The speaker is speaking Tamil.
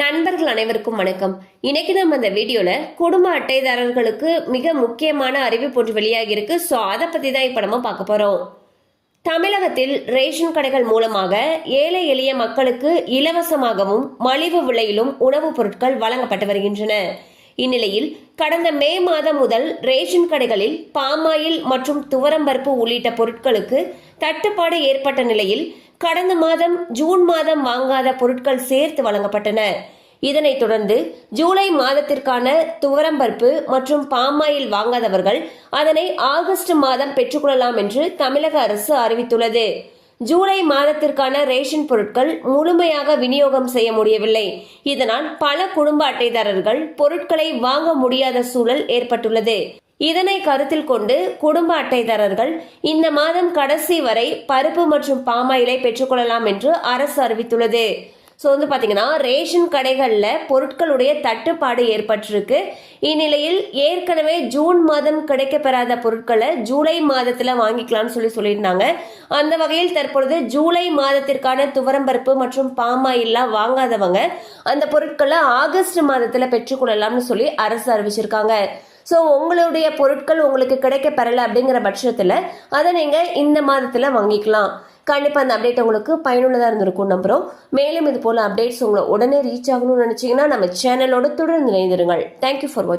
நண்பர்கள் அனைவருக்கும் வணக்கம். இன்னைக்கு நம்ம இந்த வீடியோல குடும்ப அட்டைதாரர்களுக்கு மிக முக்கியமான அறிவிப்பு ஒன்று வெளியாகி இருக்கு ஸோ அதை பத்தி தான் இப்ப நம்ம பார்க்க போறோம். தமிழகத்தில் ரேஷன் கடைகள் மூலமாக ஏழை எளிய மக்களுக்கு இலவசமாகவும் மலிவு விலையிலும் உணவுப் பொருட்கள் வழங்கப்பட்டு வருகின்றன. இந்நிலையில் கடந்த மே மாதம் முதல் ரேஷன் கடைகளில் பாமாயில் மற்றும் துவரம்பருப்பு உள்ளிட்ட பொருட்களுக்கு தட்டுப்பாடு ஏற்பட்ட நிலையில் கடந்த மாதம் ஜூன் மாதம் வாங்காத பொருட்கள் சேர்த்து வழங்கப்பட்டன. இதனைத் தொடர்ந்து ஜூலை மாதத்திற்கான துவரம்பருப்பு மற்றும் பாமாயில் வாங்காதவர்கள் அதனை ஆகஸ்ட் மாதம் பெற்றுக்கொள்ளலாம் என்று தமிழக அரசு அறிவித்துள்ளது. ஜூலை மாதத்திற்கான ரேஷன் பொருட்கள் முழுமையாக விநியோகம் செய்ய முடியவில்லை. இதனால் பல குடும்ப அட்டைதாரர்கள் பொருட்களை வாங்க முடியாத சூழல் ஏற்பட்டுள்ளது. இதனை கருத்தில் கொண்டு குடும்ப அட்டைதாரர்கள் இந்த மாதம் கடைசி வரை பருப்பு மற்றும் பாமாயிலை பெற்றுக்கொள்ளலாம் என்று அரசு அறிவித்துள்ளது. ஸோ வந்து பார்த்தீங்கன்னா ரேஷன் கடைகளில் பொருட்களுடைய தட்டுப்பாடு ஏற்பட்டிருக்கு. இந்நிலையில் ஏற்கனவே ஜூன் மாதம் கிடைக்கப்பெறாத பொருட்களை ஜூலை மாதத்தில் வாங்கிக்கலாம்னு சொல்லி சொல்லியிருந்தாங்க. அந்த வகையில் தற்பொழுது ஜூலை மாதத்திற்கான துவரம்பருப்பு மற்றும் பாமாயில்லாம் வாங்காதவங்க அந்த பொருட்களை ஆகஸ்ட் மாதத்தில் பெற்றுக்கொள்ளலாம்னு சொல்லி அரசு அறிவிச்சிருக்காங்க. ஸோ உங்களுடைய பொருட்கள் உங்களுக்கு கிடைக்க பெறலை அப்படிங்கிற பட்சத்தில் அதை நீங்கள் இந்த மாதத்தில் வாங்கிக்கலாம். கண்டிப்பாக அந்த அப்டேட் உங்களுக்கு பயனுள்ளதாக இருந்திருக்கும் நம்புகிறோம் மேலும் இது போல் அப்டேட்ஸ் உங்களை உடனே ரீச் ஆகணும்னு நினச்சிங்கன்னா நம்ம சேனலோட தொடர்ந்து இணைந்திருங்கள். தேங்க்யூ ஃபார் வாட்சிங்